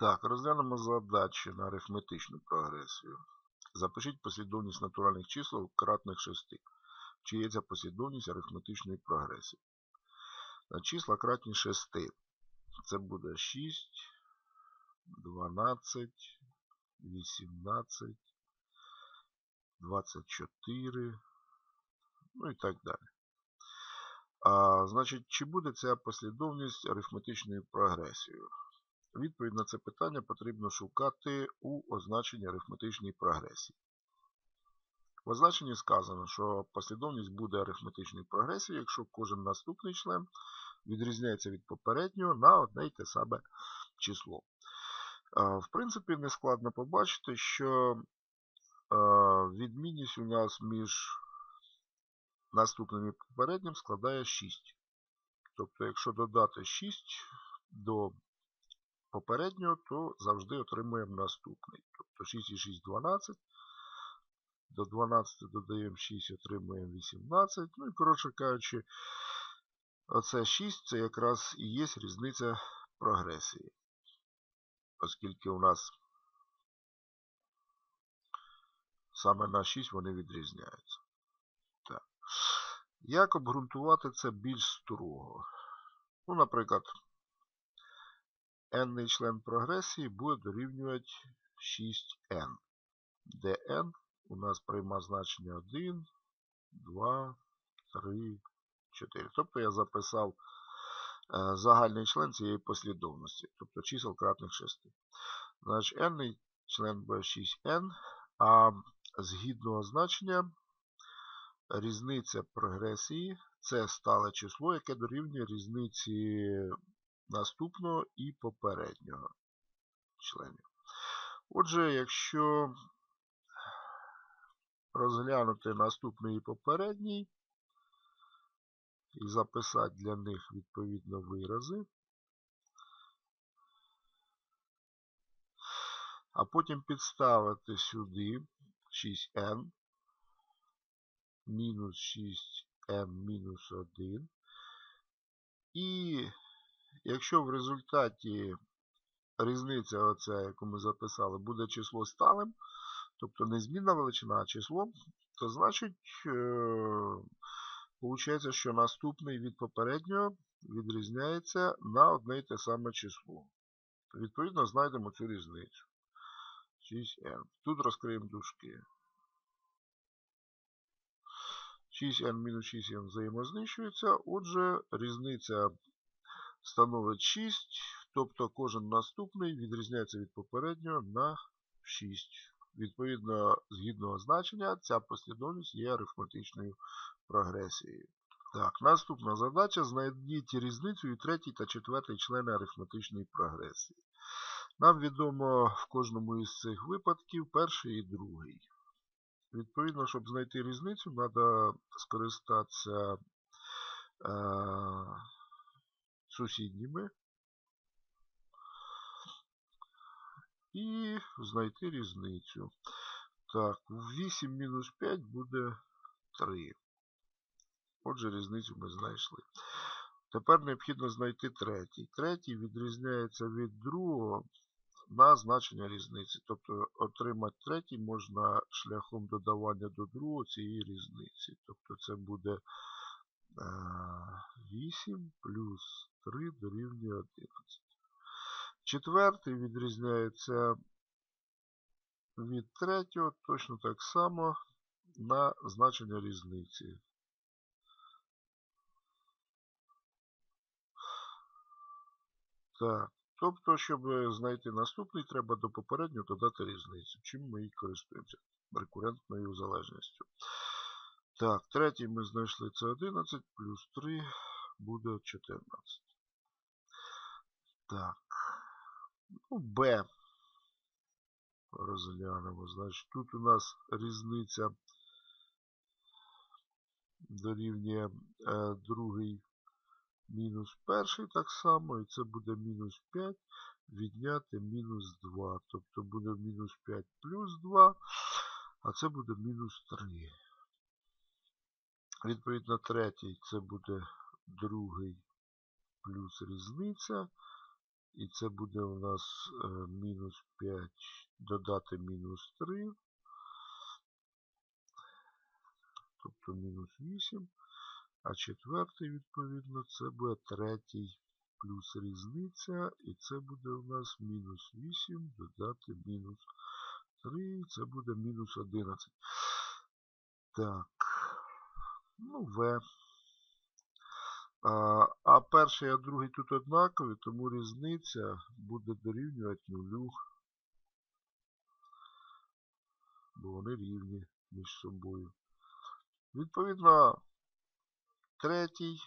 Так, розглянемо задачі на арифметичну прогресію. Запишіть послідовність натуральних чисел кратних 6. Чи є ця послідовність арифметичної прогресії? На числа кратні 6. Це буде 6, 12, 18, 24, ну і так далі. А, Значить, чи буде ця послідовність арифметичною прогресією? Відповідь на це питання потрібно шукати у означенні арифметичної прогресії. В означенні сказано, що послідовність буде арифметичною прогресією, якщо кожен наступний член відрізняється від попереднього на одне й те саме число. В принципі, не складно побачити, що відмінність у нас між наступним і попереднім складає 6. Тобто, якщо додати 6 до попереднього, то завжди отримуємо наступний. Тобто 6 і 6 12. До 12 додаємо 6, отримуємо 18. Ну і, коротше кажучи, оце 6 це якраз і є різниця прогресії. Оскільки у нас саме на 6 вони відрізняються. Так. Як обґрунтувати це більш строго? Ну, наприклад, n член прогресії буде дорівнювати 6n, де n у нас прийма значення 1, 2, 3, 4. Тобто я записав е, загальний член цієї послідовності, тобто чисел кратних 6. Значить, n член буде 6n, а згідно значення різниця прогресії це стале число, яке дорівнює різниці наступного і попереднього членів. Отже, якщо розглянути наступний і попередній і записати для них відповідно вирази, а потім підставити сюди 6n мінус 6m мінус 1. І якщо в результаті різниця, оця, яку ми записали, буде число сталим, тобто незмінна величина а число, то значить, виходить, е, що наступний від попереднього відрізняється на одне й те саме число. Відповідно, знайдемо цю різницю. 6n. Тут розкриємо дужки. 6n-6n взаємознищується, отже, різниця становить 6, тобто кожен наступний відрізняється від попереднього на 6. Відповідно, згідно значення, ця послідовність є арифметичною прогресією. Так, Наступна задача. Знайдіть різницю і третій та четвертий члени арифметичної прогресії. Нам відомо в кожному із цих випадків перший і другий. Відповідно, щоб знайти різницю, треба скористатися е, сусідніми і знайти різницю. Так, 8 мінус 5 буде 3. Отже, різницю ми знайшли. Тепер необхідно знайти третій. Третій відрізняється від другого на значення різниці. Тобто отримати третій можна шляхом додавання до другого цієї різниці. Тобто це буде 8 е, плюс 3 дорівнює 11. Четвертий відрізняється від третього точно так само на значення різниці. Так, Тобто, щоб знайти наступний, треба до попереднього додати різницю. Чим ми і користуємося рекурентною залежністю. Так, третій ми знайшли це 11, плюс 3 буде 14. Так. Ну, Б. Розглянемо. Значить, тут у нас різниця дорівнює е, другий мінус перший так само, і це буде мінус 5 відняти мінус 2. Тобто буде мінус 5 плюс 2, а це буде мінус 3. Відповідно, третій це буде другий плюс різниця. І це буде у нас е, мінус 5 додати мінус 3. Тобто мінус 8. А четвертий, відповідно, це буде третій плюс різниця. І це буде у нас мінус 8 додати мінус 3. Це буде мінус 11. Так. Ну, В. А, перший, а другий тут однакові, тому різниця буде дорівнювати нулю. Бо вони рівні між собою. Відповідно, третій.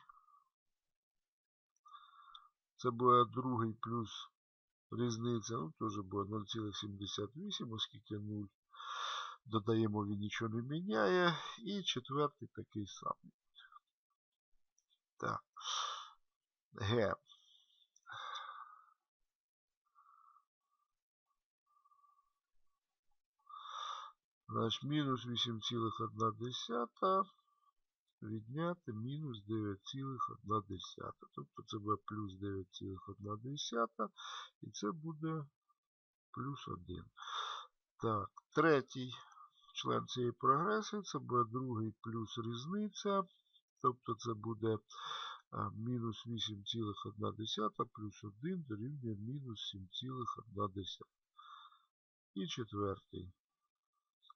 Це буде другий плюс різниця. Ну, теж буде 0,78, оскільки 0. Додаємо, він нічого не міняє. І четвертий такий самий. Так. Г. Значить, мінус 8,1 відняти мінус 9,1. Тобто це буде плюс 9,1. І це буде плюс 1. Так, третій член цієї прогресії, це буде другий плюс різниця. Тобто це буде мінус 8,1 плюс 1 дорівнює мінус 7,1. І четвертий.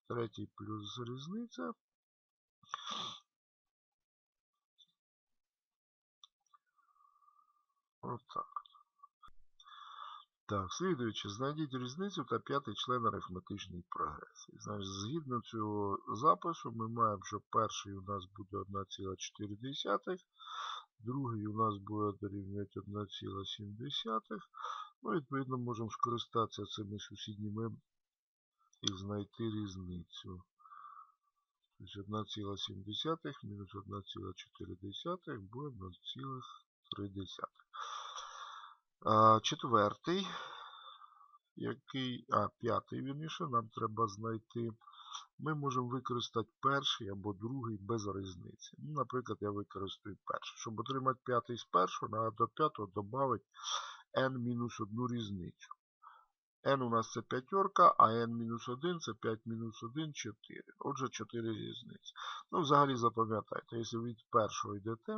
Третій плюс різниця. Отак. Так, слідуючи, знайдіть різницю та п'ятий член арифметичної прогресії. Значить, згідно цього запису, ми маємо, що перший у нас буде 1,4, другий у нас буде дорівнювати 1,7. Ну, відповідно, можемо скористатися цими сусідніми і знайти різницю. Тобто 1,7 мінус 1,4 буде 0,3. Четвертий, який, а, п'ятий, вірніше, нам треба знайти. Ми можемо використати перший або другий без різниці. Ну, Наприклад, я використаю перший. Щоб отримати п'ятий з першого, треба до п'ятого додати n-1 різницю. n у нас це п'ятерка, а n-1 це 5 мінус 1, 4. Отже, 4 різниці. Ну, взагалі запам'ятайте, якщо від першого йдете,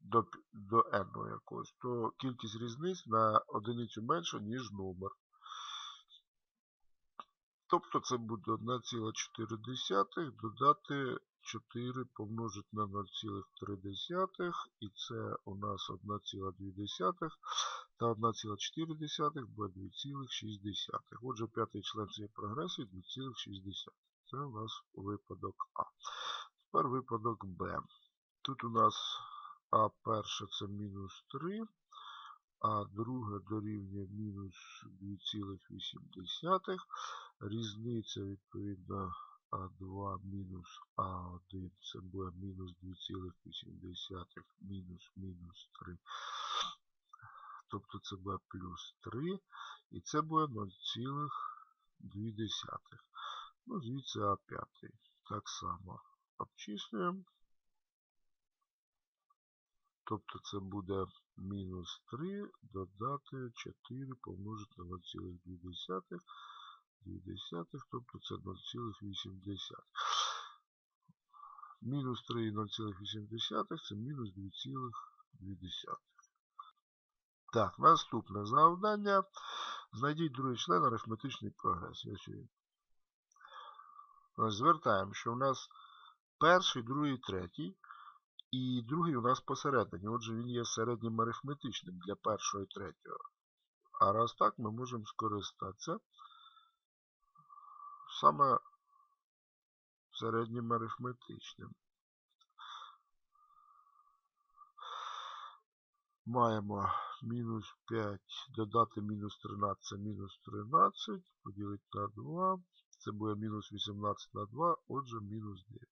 до до n якогось, то кількість різниць на одиницю менша, ніж номер. Тобто це буде 1,4 додати 4 помножити на 0,3, і це у нас 1,2 та 1,4 буде 2,6. Отже, п'ятий член цієї прогресії 2,6. Це у нас випадок А. Тепер випадок Б. Тут у нас а перше це мінус 3, а друге дорівнює мінус 2,8. Різниця, відповідно, А2 мінус А1 це буде мінус 2,8 мінус мінус 3. Тобто це буде плюс 3. І це буде 0,2. Ну, звідси А5. Так само обчислюємо. Тобто це буде мінус 3 додати 4 помножити на 0,2. 2, тобто це 0,8. Мінус 3 і 0,8 це мінус 2,2. Так, наступне завдання. Знайдіть другий член арифметичної прогресії. Звертаємо, що у нас перший, другий, третій. І другий у нас посередині. Отже, він є середнім арифметичним для першого і третього. А раз так, ми можемо скористатися саме середнім арифметичним. Маємо мінус 5, додати мінус 13, мінус 13, поділити на 2. Це буде мінус 18 на 2, отже, мінус 9.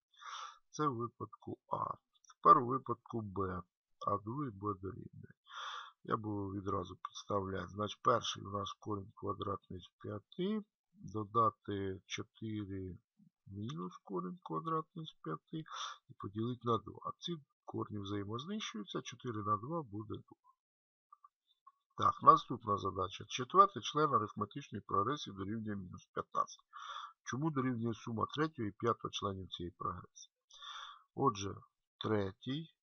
Це в випадку А. Тепер у випадку b, а другий буде дорівнює. Я буду відразу підставляти. Значить, перший у нас корінь квадратний з 5, додати 4 мінус корінь квадратний з 5 і поділити на 2. Ці корні взаємознищуються, 4 на 2 буде 2. Так, наступна задача. Четвертий член арифметичної прогресії дорівнює мінус 15. Чому дорівнює сума третього і п'ятого членів цієї прогресії? Отже, третій,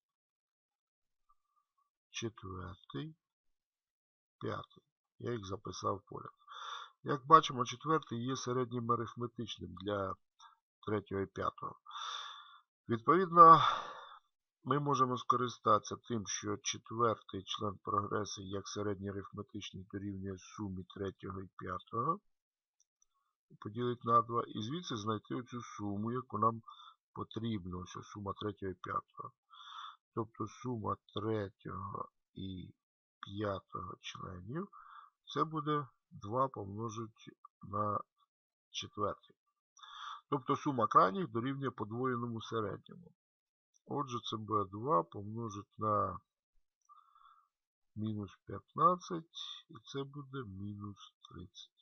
четвертий, п'ятий. Я їх записав поряд. Як бачимо, четвертий є середнім арифметичним для третього і п'ятого. Відповідно, ми можемо скористатися тим, що четвертий член прогресії як середній арифметичний дорівнює сумі третього і п'ятого. Поділити на 2. І звідси знайти оцю суму, яку нам потрібно. Ось сума третього і п'ятого. Тобто сума третього і п'ятого членів. Це буде 2 помножити на четвертий. Тобто сума крайніх дорівнює подвоєному середньому. Отже, це буде 2 помножити на мінус 15, і це буде мінус 30.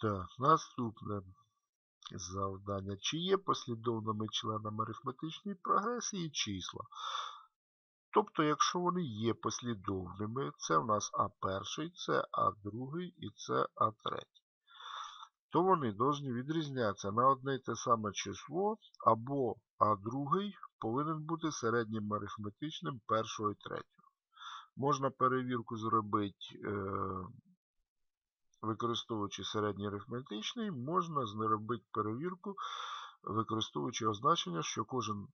Так, наступне завдання. Чи є послідовними членами арифметичної прогресії числа? Тобто, якщо вони є послідовними, це в нас А1, це А2 і це А3. То вони повинні відрізнятися на одне й те саме число, або А2 повинен бути середнім арифметичним першого і третього. Можна перевірку зробити, е, використовуючи середній арифметичний, можна зробити перевірку використовуючи означення, що кожен е,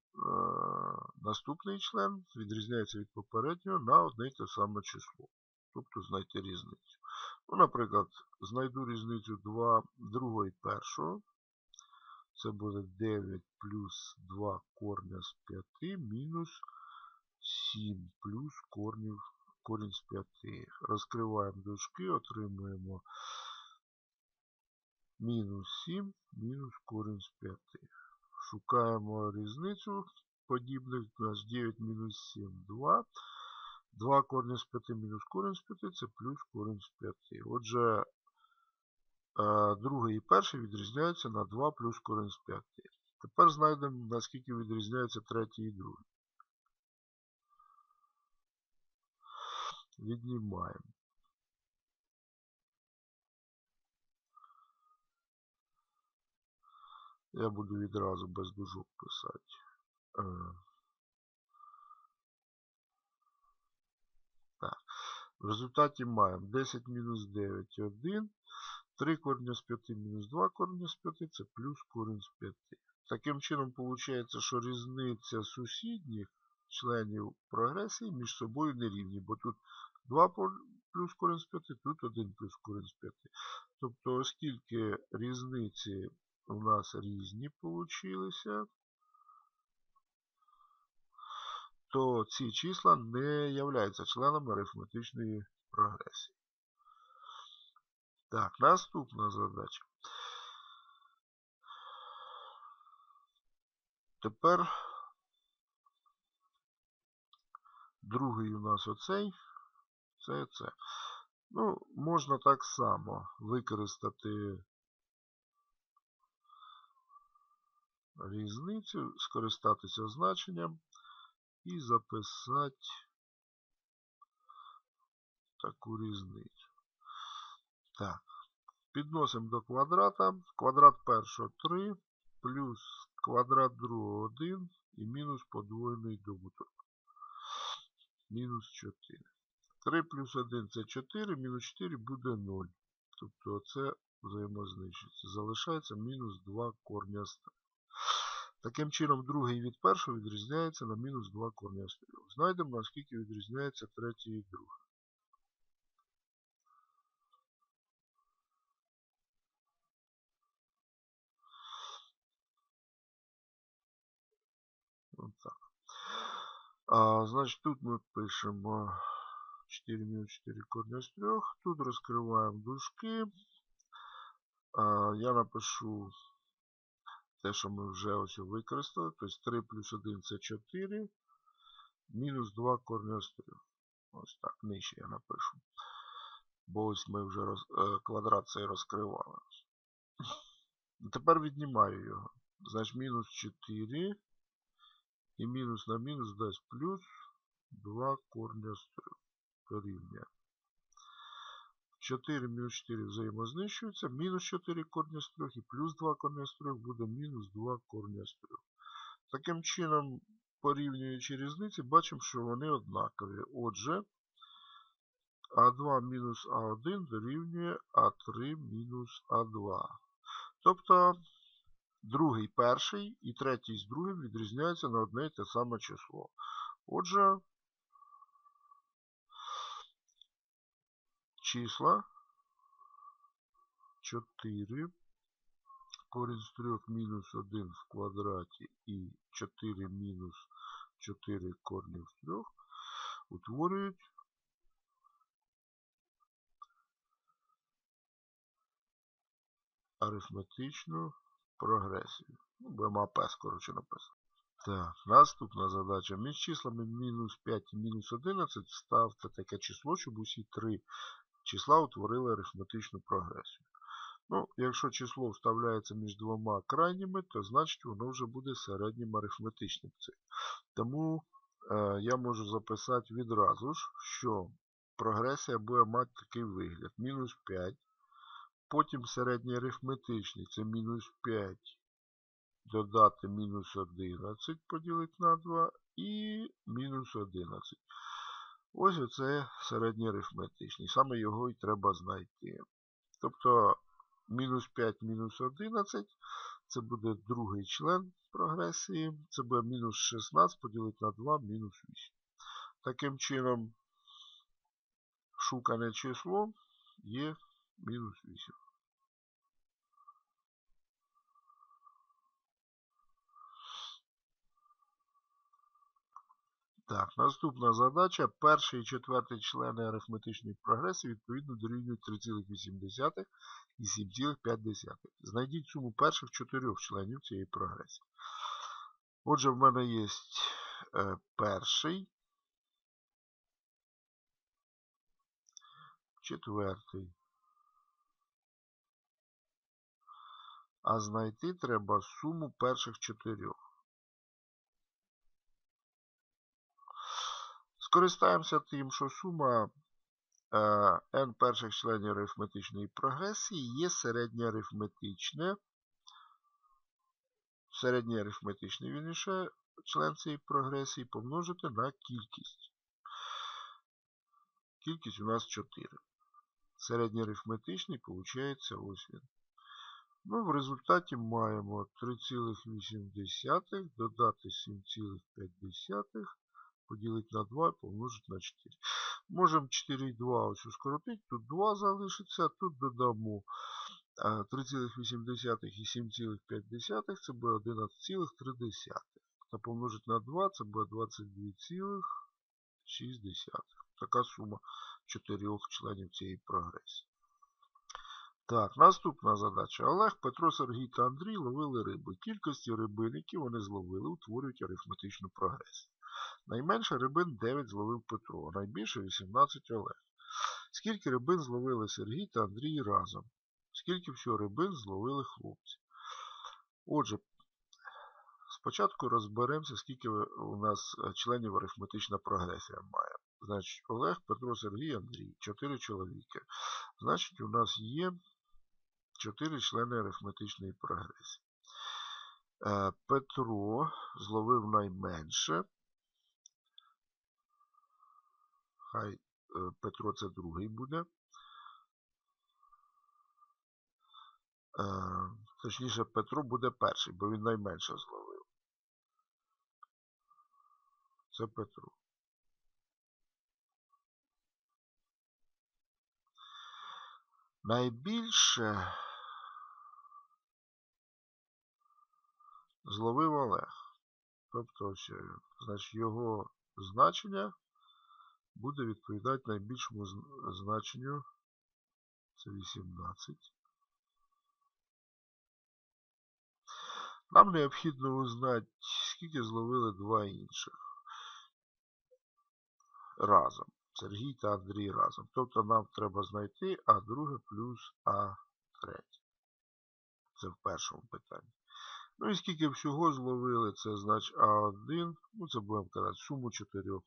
наступний член відрізняється від попереднього на одне й те саме число. Тобто знайти різницю. Ну, Наприклад, знайду різницю 2 другого і першого. Це буде 9 плюс 2 корня з 5 мінус 7 плюс корнів, корінь з 5. Розкриваємо дужки, отримуємо мінус 7 мінус корінь з 5. Шукаємо різницю подібних. У нас 9 мінус 7 2. 2 корінь з 5 мінус корінь з 5 це плюс корінь з 5. Отже, другий і перший відрізняються на 2 плюс корінь з 5. Тепер знайдемо, наскільки відрізняються третій і другий. Віднімаємо. Я буду відразу без дужок писати. Е. В результаті маємо 10 мінус 9 1. 3 корення з 5 мінус 2 корення з 5 це плюс корінь з 5. Таким чином, виходить, що різниця сусідніх членів прогресії між собою не рівні, бо тут 2 плюс корінь з 5, тут 1 плюс корінь з 5. Тобто, оскільки різниці у нас різні получилися, то ці числа не являються членами арифметичної прогресії. Так, наступна задача. Тепер другий у нас оцей, це це. Ну, можна так само використати різницю, скористатися значенням і записати таку різницю. Так, підносимо до квадрата. Квадрат першого 3 плюс квадрат другого 1 і мінус подвоєний добуток. Мінус 4. 3 плюс 1 це 4, мінус 4 буде 0. Тобто це взаємознищиться. Залишається мінус 2 корня з 3. Таким чином, другий від першого відрізняється на мінус 2 корня з 3. Знайдемо, наскільки відрізняється третій і другий. Отак. А, Значить, тут ми пишемо 4 мінус 4 корня з 3. Тут розкриваємо дужки. Я напишу те, що ми вже ось використали. Тобто 3 плюс 1 це 4. Мінус 2 корня з 3. Ось так, нижче я напишу. Бо ось ми вже е, квадрат цей розкривали. Тепер віднімаю його. Значить, мінус 4. І мінус на мінус дасть плюс 2 корня з 3. Дорівнює. 4 мінус 4 взаємознищуються. Мінус 4 корня з 3 і плюс 2 корня з 3 буде мінус 2 корня з 3. Таким чином, порівнюючи різниці, бачимо, що вони однакові. Отже, А2 мінус А1 дорівнює А3 мінус А2. Тобто, другий перший і третій з другим відрізняються на одне і те саме число. Отже, числа 4, корінь з 3 мінус 1 в квадраті і 4 мінус 4 корнів з 3 утворюють арифметичну прогресію. Ну, будемо АП скороче написано. Так, наступна задача. Між числами мінус 5 і мінус 11 ставте таке число, щоб усі три числа утворили арифметичну прогресію. Ну, Якщо число вставляється між двома крайніми, то значить воно вже буде середнім арифметичним. Тому е, я можу записати відразу ж, що прогресія буде мати такий вигляд. Мінус 5. Потім середній арифметичний це мінус 5 додати мінус 11 поділити на 2 і мінус 11. Ось оце середній арифметичний. Саме його і треба знайти. Тобто мінус 5 мінус 11 це буде другий член прогресії. Це буде мінус 16 поділити на 2 мінус 8. Таким чином, шукане число є мінус 8. Так, наступна задача. Перший і четвертий члени арифметичної прогресії відповідно дорівнюють 3,8 і 7,5. Знайдіть суму перших чотирьох членів цієї прогресії. Отже, в мене є е, перший, четвертий. А знайти треба суму перших чотирьох. Скористаємося тим, що сума е, n перших членів арифметичної прогресії є середнє арифметичне. Середній арифметичний вірніше, член цієї прогресії помножити на кількість. Кількість у нас 4. Середній арифметичний, виходить, ось він. Ну, в результаті маємо 3,8 додати 7,5 поділити на 2 і помножити на 4. Можемо 4 і 2 ось скоротити, тут 2 залишиться, тут додамо 3,8 і 7,5, це буде 11,3. Та помножити на 2, це буде 22,6. Така сума чотирьох членів цієї прогресії. Так, наступна задача. Олег, Петро, Сергій та Андрій ловили риби. Кількості рибин, які вони зловили, утворюють арифметичну прогресію. Найменше рибин 9 зловив Петро, найбільше 18 Олег. Скільки рибин зловили Сергій та Андрій разом? Скільки всього рибин зловили хлопці? Отже, спочатку розберемося, скільки у нас членів арифметична прогресія має. Значить, Олег, Петро, Сергій, Андрій. 4 чоловіки. Значить, у нас є 4 члени арифметичної прогресії. Е, Петро зловив найменше. Хай е, Петро це другий буде. Е, точніше, Петро буде перший, бо він найменше зловив. Це Петро. Найбільше зловив Олег. Тобто, значить, його значення буде відповідати найбільшому значенню. Це 18. Нам необхідно узнати, скільки зловили два інших разом. Сергій та Андрій разом. Тобто нам треба знайти А2 плюс А3. Це в першому питанні. Ну і скільки всього зловили, це значить А1, ну це будемо казати, суму чотирьох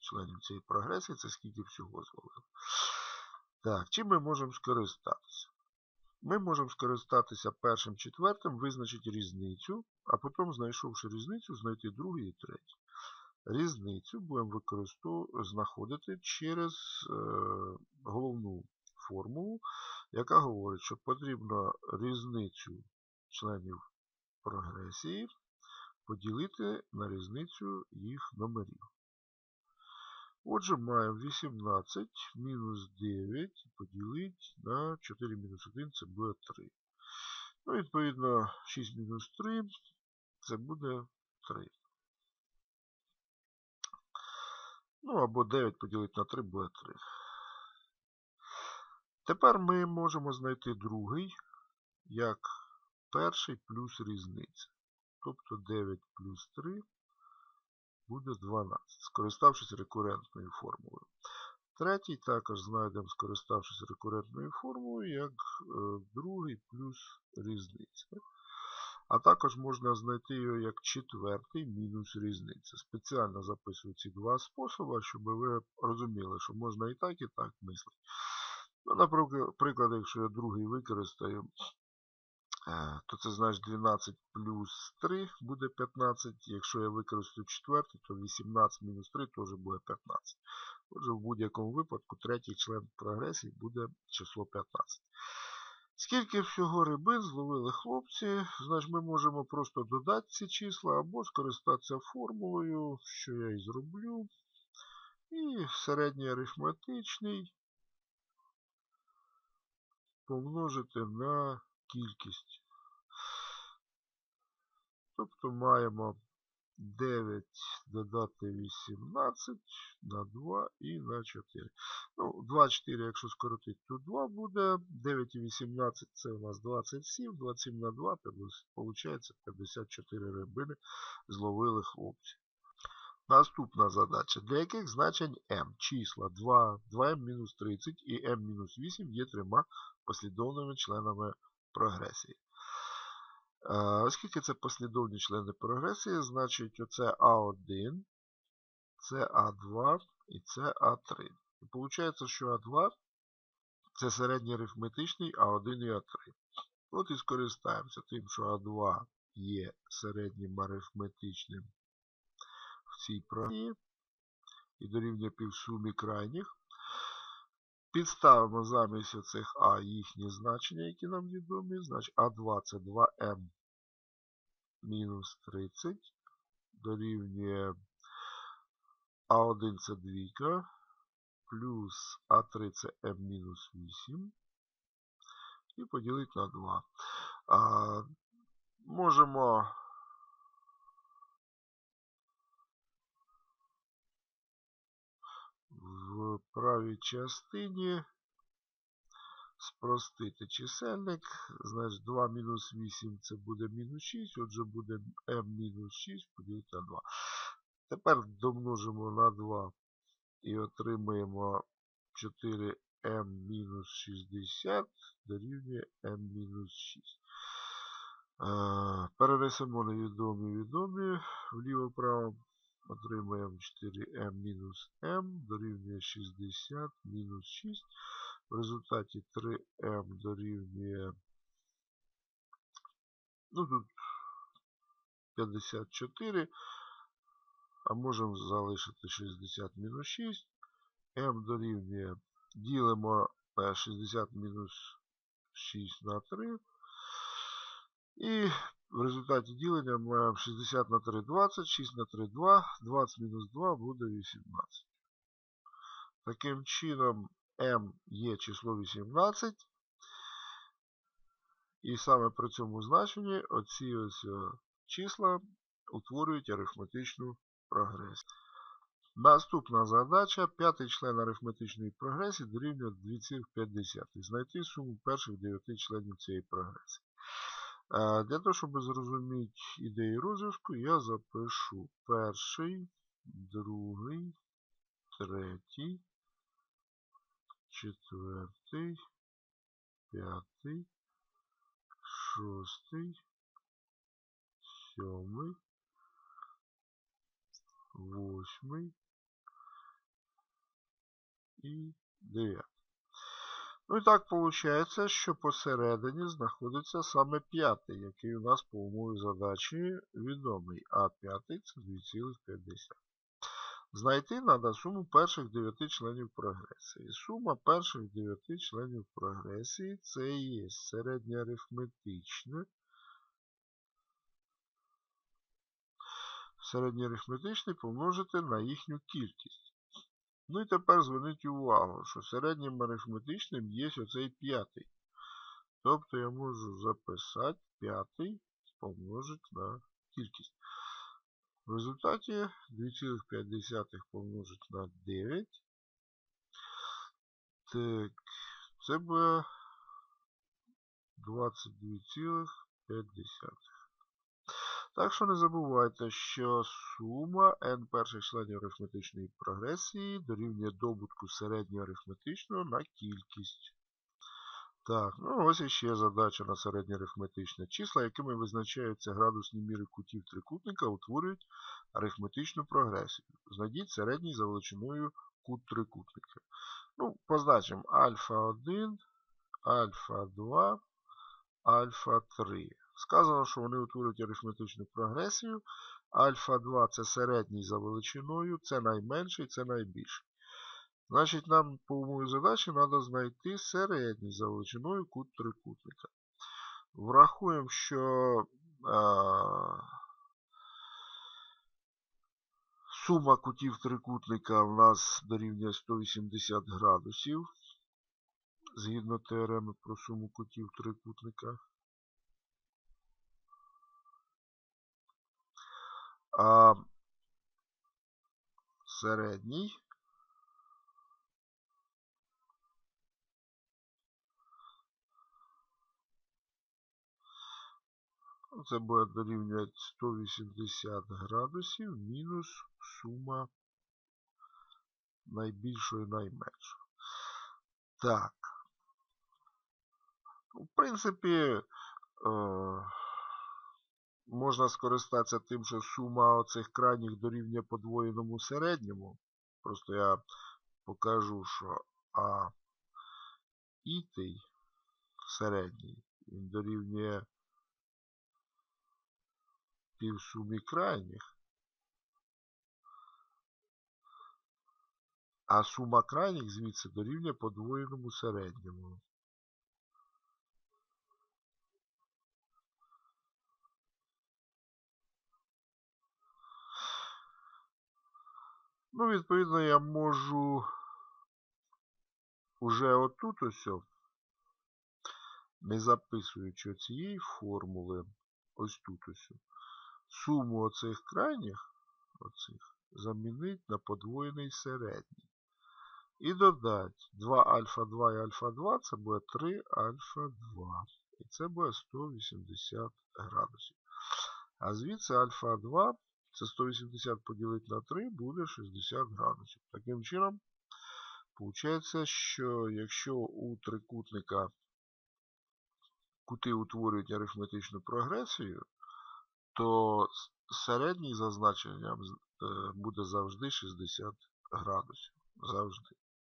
членів цієї прогресії, це скільки всього зловили. Так, чим ми можемо скористатися? Ми можемо скористатися першим четвертим, визначити різницю, а потім, знайшовши різницю, знайти другий і третій. Різницю будемо використовувати, знаходити через е, головну формулу, яка говорить, що потрібно різницю членів прогресії поділити на різницю їх номерів. Отже, маємо 18 мінус 9 поділити на 4 мінус 1 це буде 3. Ну, відповідно, 6 мінус 3 це буде 3. Ну, або 9 поділити на 3 буде 3. Тепер ми можемо знайти другий, як перший плюс різниця. Тобто 9 плюс 3 буде 12, скориставшись рекурентною формулою. Третій також знайдемо, скориставшись рекурентною формулою, як е, другий плюс різниця. А також можна знайти його як четвертий мінус різниця. Спеціально записую ці два способи, щоб ви розуміли, що можна і так, і так мислити. Ну, Наприклад, якщо я другий використаю, то це значить 12 плюс 3 буде 15. Якщо я використаю четвертий, то 18 мінус 3 теж буде 15. Отже, в будь-якому випадку третій член прогресії буде число 15. Скільки всього рибин зловили хлопці, значить ми можемо просто додати ці числа або скористатися формулою, що я і зроблю. І середній арифметичний помножити на кількість. Тобто маємо 9 додати 18 на 2 і на 4. Ну, 2, 4, якщо скоротити, то 2 буде. 9 і 18 це у нас 27. 27 на 2, виходить 54 рибини зловили хлопці. Наступна задача. Для яких значень m числа 2, 2m-30 і m-8 є трьома послідовними членами прогресії. Оскільки це послідовні члени прогресії, значить оце А1, це А2 і це А3. І виходить, що А2 це середній арифметичний А1 і А3. От і скористаємося тим, що А2 є середнім арифметичним в цій програмі і дорівнює півсумі крайніх. Підставимо замість оцих А їхні значення, які нам відомі. Значить А2 це 2М мінус 30 дорівнює А1 це двійка, плюс А3 це М мінус 8. І поділити на 2. А, Можемо в правій частині спростити чисельник. Значить 2 мінус 8 це буде мінус 6, отже буде m мінус 6 поділити на 2. Тепер домножимо на 2 і отримаємо 4m мінус 60 дорівнює m мінус 6. Перенесемо невідомі відомі вліво-право. Отримаємо 4m мінус m дорівнює 60 мінус 6. В результаті 3m дорівнює ну тут 54, а можемо залишити 60 мінус 6. m дорівнює, ділимо 60 мінус 6 на 3. І в результаті ділення маємо 60 на 3 20, 6 на 3 2, 20 мінус 2 буде 18. Таким чином, m є число 18. І саме при цьому значенні оці ось числа утворюють арифметичну прогресію. Наступна задача. П'ятий член арифметичної прогресії дорівнює 2,5. Знайти суму перших 9 членів цієї прогресії. Для того, щоб зрозуміти ідею розв'язку, я запишу перший, другий, третій, четвертий, п'ятий, шостий, сьомий, восьмий і дев'ятий. Ну і так виходить, що посередині знаходиться саме п'ятий, який у нас по умові задачі відомий. А п'ятий це 2,5. Знайти треба суму перших 9 членів прогресії. Сума перших 9 членів прогресії це є середньоарифметичне. Середньоарифметичний помножити на їхню кількість. Ну і тепер зверніть увагу, що середнім арифметичним є оцей п'ятий. Тобто я можу записати п'ятий помножити на кількість. В результаті 2,5 помножити на 9. Так, це буде 22,5. Так що не забувайте, що сума n перших членів арифметичної прогресії дорівнює добутку середнього арифметичного на кількість. Так, ну ось іще задача на середньоарифметичне. Числа, якими визначаються градусні міри кутів трикутника, утворюють арифметичну прогресію. Знайдіть середній за величиною кут трикутника. Ну, позначимо альфа 1, альфа 2, альфа 3. Сказано, що вони утворюють арифметичну прогресію. Альфа 2 це середній за величиною, це найменший, це найбільший. Значить, нам по умові задачі треба знайти середній за величиною кут трикутника. Врахуємо, що а, сума кутів трикутника в нас дорівнює 180 градусів. Згідно теореми про суму кутів трикутника. А середній Це буде дорівнювати 180 градусів мінус сума найбільшої і найменшої. Так. В принципі, е, можна скористатися тим, що сума оцих крайніх дорівнює подвоєному середньому. Просто я покажу, що А ітий середній, він дорівнює півсумі крайніх. А сума крайніх звідси дорівнює подвоєному середньому. Ну, відповідно, я можу уже отут ось, не записуючи цієї формули, ось тут ось, суму оцих крайніх оцих, замінити на подвоєний середній. І додати 2 альфа 2 і альфа 2 це буде 3 альфа 2. І це буде 180 градусів. А звідси альфа 2 це 180 поділити на 3 буде 60 градусів. Таким чином, виходить, що якщо у трикутника кути утворюють арифметичну прогресію, то середній за значенням буде завжди 60 градусів. Завжди.